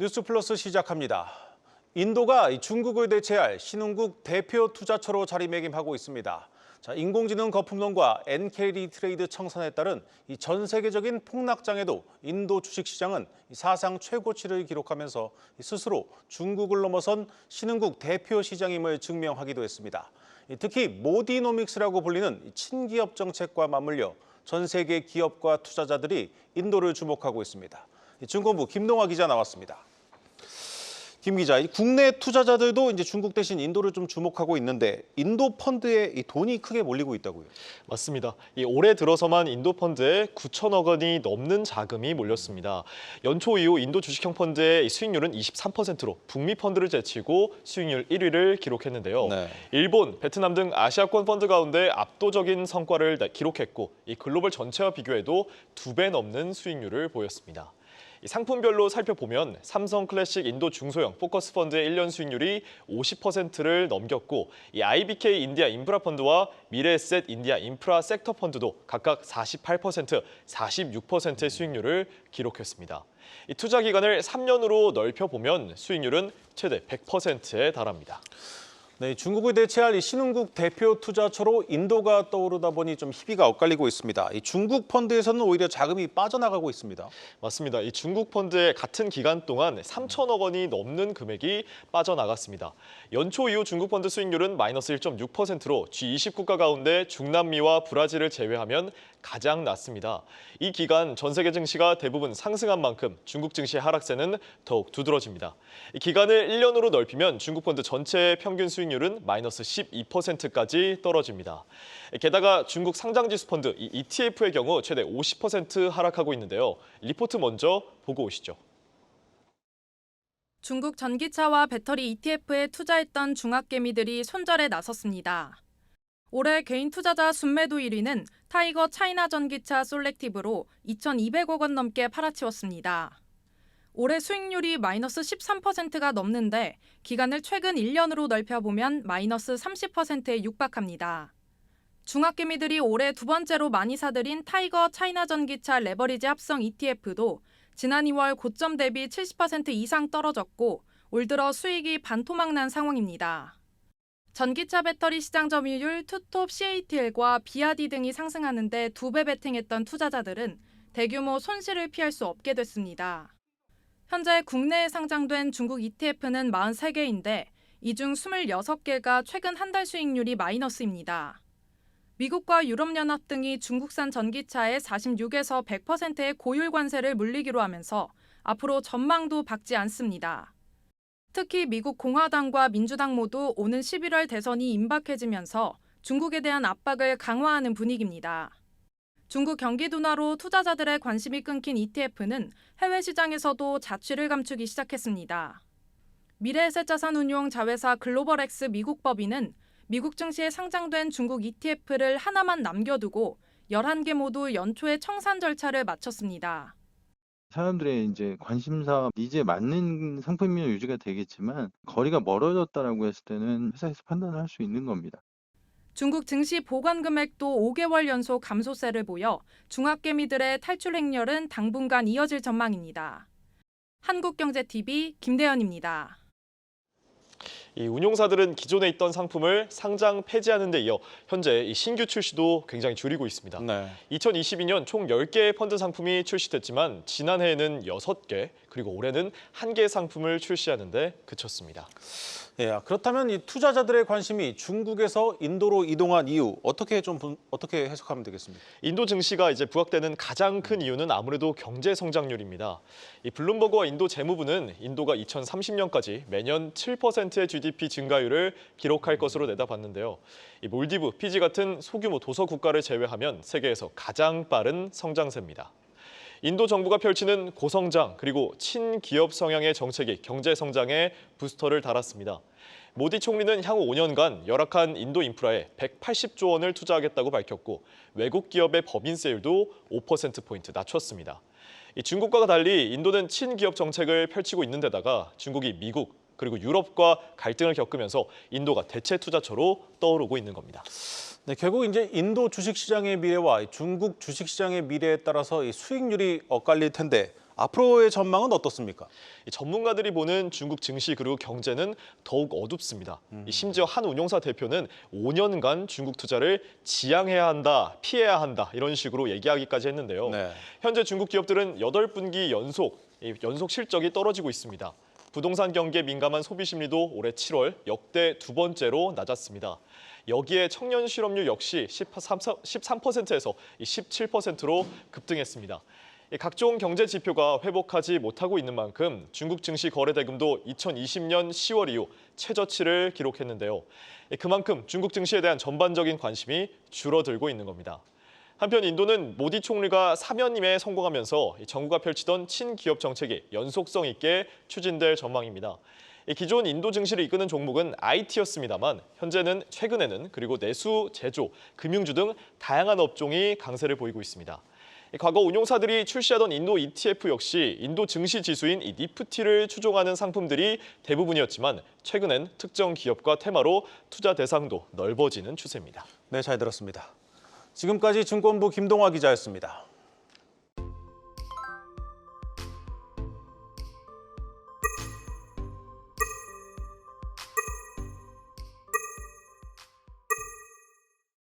뉴스 플러스 시작합니다. 인도가 이 중국을 대체할 신흥국 대표 투자처로 자리매김하고 있습니다. 자, 인공지능 거품론과 NKD 트레이드 청산에 따른 이전 세계적인 폭락장에도 인도 주식시장은 이 사상 최고치를 기록하면서 이 스스로 중국을 넘어선 신흥국 대표 시장임을 증명하기도 했습니다. 이 특히 모디노믹스라고 불리는 이 친기업 정책과 맞물려 전 세계 기업과 투자자들이 인도를 주목하고 있습니다. 이 중공부 김동화 기자 나왔습니다. 김 기자, 이 국내 투자자들도 이제 중국 대신 인도를 좀 주목하고 있는데 인도 펀드에 이 돈이 크게 몰리고 있다고요. 맞습니다. 이 올해 들어서만 인도 펀드에 9천억 원이 넘는 자금이 몰렸습니다. 연초 이후 인도 주식형 펀드의 이 수익률은 23%로 북미 펀드를 제치고 수익률 1위를 기록했는데요. 네. 일본, 베트남 등 아시아권 펀드 가운데 압도적인 성과를 기록했고 이 글로벌 전체와 비교해도 두 배 넘는 수익률을 보였습니다. 이 상품별로 살펴보면 삼성 클래식 인도 중소형 포커스 펀드의 1년 수익률이 50%를 넘겼고 이 IBK 인디아 인프라 펀드와 미래에셋 인디아 인프라 섹터 펀드도 각각 48%, 46%의 수익률을 기록했습니다. 이 투자 기간을 3년으로 넓혀보면 수익률은 최대 100%에 달합니다. 네, 중국을 대체할 이 신흥국 대표 투자처로 인도가 떠오르다 보니 좀 희비가 엇갈리고 있습니다. 이 중국 펀드에서는 오히려 자금이 빠져나가고 있습니다. 맞습니다. 이 중국 펀드의 같은 기간 동안 3천억 원이 넘는 금액이 빠져나갔습니다. 연초 이후 중국 펀드 수익률은 마이너스 1.6%로 G20 국가 가운데 중남미와 브라질을 제외하면 가장 낮습니다. 이 기간 전 세계 증시가 대부분 상승한 만큼 중국 증시의 하락세는 더욱 두드러집니다. 이 기간을 1년으로 넓히면 중국 펀드 전체의 평균 수익 률은 마이너스 12%까지 떨어집니다. 게다가 중국 상장지수 펀드 이 ETF의 경우 최대 50% 하락하고 있는데요. 리포트 먼저 보고 오시죠. 중국 전기차와 배터리 ETF에 투자했던 중학개미들이 손절에 나섰습니다. 올해 개인 투자자 순매도 1위는 타이거 차이나 전기차 솔렉티브로 2,200억 원 넘게 팔아치웠습니다. 올해 수익률이 마이너스 13%가 넘는데 기간을 최근 1년으로 넓혀보면 마이너스 30%에 육박합니다. 중학개미들이 올해 두 번째로 많이 사들인 타이거 차이나 전기차 레버리지 합성 ETF도 지난 2월 고점 대비 70% 이상 떨어졌고 올 들어 수익이 반토막 난 상황입니다. 전기차 배터리 시장 점유율 투톱 CATL과 비아디 등이 상승하는데 두 배 베팅했던 투자자들은 대규모 손실을 피할 수 없게 됐습니다. 현재 국내에 상장된 중국 ETF는 43개인데 이 중 26개가 최근 한 달 수익률이 마이너스입니다. 미국과 유럽연합 등이 중국산 전기차에 46에서 100%의 고율 관세를 물리기로 하면서 앞으로 전망도 밝지 않습니다. 특히 미국 공화당과 민주당 모두 오는 11월 대선이 임박해지면서 중국에 대한 압박을 강화하는 분위기입니다. 중국 경기 둔화로 투자자들의 관심이 끊긴 ETF는 해외 시장에서도 자취를 감추기 시작했습니다. 미래에셋 자산운용 자회사 글로벌엑스 미국 법인은 미국 증시에 상장된 중국 ETF를 하나만 남겨두고 11개 모두 연초에 청산 절차를 마쳤습니다. 사람들의 이제 관심사 니즈에 맞는 상품이 유지가 되겠지만 거리가 멀어졌다라고 했을 때는 회사에서 판단을 할 수 있는 겁니다. 중국 증시 보관 금액도 5개월 연속 감소세를 보여 중학개미들의 탈출 행렬은 당분간 이어질 전망입니다. 한국경제TV 김대현입니다. 이 운용사들은 기존에 있던 상품을 상장 폐지하는 데 이어 현재 이 신규 출시도 굉장히 줄이고 있습니다. 네. 2022년 총 10개의 펀드 상품이 출시됐지만 지난해에는 6개, 그리고 올해는 1개의 상품을 출시하는 데 그쳤습니다. 예, 그렇다면 이 투자자들의 관심이 중국에서 인도로 이동한 이유 어떻게 좀 분- 어떻게 해석하면 되겠습니까? 인도 증시가 이제 부각되는 가장 큰 이유는 아무래도 경제 성장률입니다. 이 블룸버그와 인도 재무부는 인도가 2030년까지 매년 7%의 GDP 증가율을 기록할 것으로 내다봤는데요. 이 몰디브, 피지 같은 소규모 도서 국가를 제외하면 세계에서 가장 빠른 성장세입니다. 인도 정부가 펼치는 고성장 그리고 친기업 성향의 정책이 경제 성장에 부스터를 달았습니다. 모디 총리는 향후 5년간 열악한 인도 인프라에 180조 원을 투자하겠다고 밝혔고 외국 기업의 법인세율도 5%포인트 낮췄습니다. 이 중국과 달리 인도는 친기업 정책을 펼치고 있는 데다가 중국이 미국 그리고 유럽과 갈등을 겪으면서 인도가 대체 투자처로 떠오르고 있는 겁니다. 네, 결국 이제 인도 주식시장의 미래와 중국 주식시장의 미래에 따라서 이 수익률이 엇갈릴 텐데 앞으로의 전망은 어떻습니까? 이 전문가들이 보는 중국 증시 그리고 경제는 더욱 어둡습니다. 이 심지어 한 운용사 대표는 5년간 중국 투자를 지양해야 한다, 피해야 한다 이런 식으로 얘기하기까지 했는데요. 네. 현재 중국 기업들은 8분기 연속 이 연속 실적이 떨어지고 있습니다. 부동산 경기에 민감한 소비 심리도 올해 7월 역대 두 번째로 낮았습니다. 여기에 청년 실업률 역시 13, 13%에서 17%로 급등했습니다. 이 각종 경제 지표가 회복하지 못하고 있는 만큼 중국 증시 거래 대금도 2020년 10월 이후 최저치를 기록했는데요. 이 그만큼 중국 증시에 대한 전반적인 관심이 줄어들고 있는 겁니다. 한편 인도는 모디 총리가 사면임에 성공하면서 이 정부가 펼치던 친기업 정책이 연속성 있게 추진될 전망입니다. 이 기존 인도 증시를 이끄는 종목은 IT였습니다만 현재는 최근에는 그리고 내수, 제조, 금융주 등 다양한 업종이 강세를 보이고 있습니다. 이 과거 운용사들이 출시하던 인도 ETF 역시 인도 증시 지수인 이 니프티를 추종하는 상품들이 대부분이었지만 최근엔 특정 기업과 테마로 투자 대상도 넓어지는 추세입니다. 네, 잘 들었습니다. 지금까지 증권부 김동화 기자였습니다.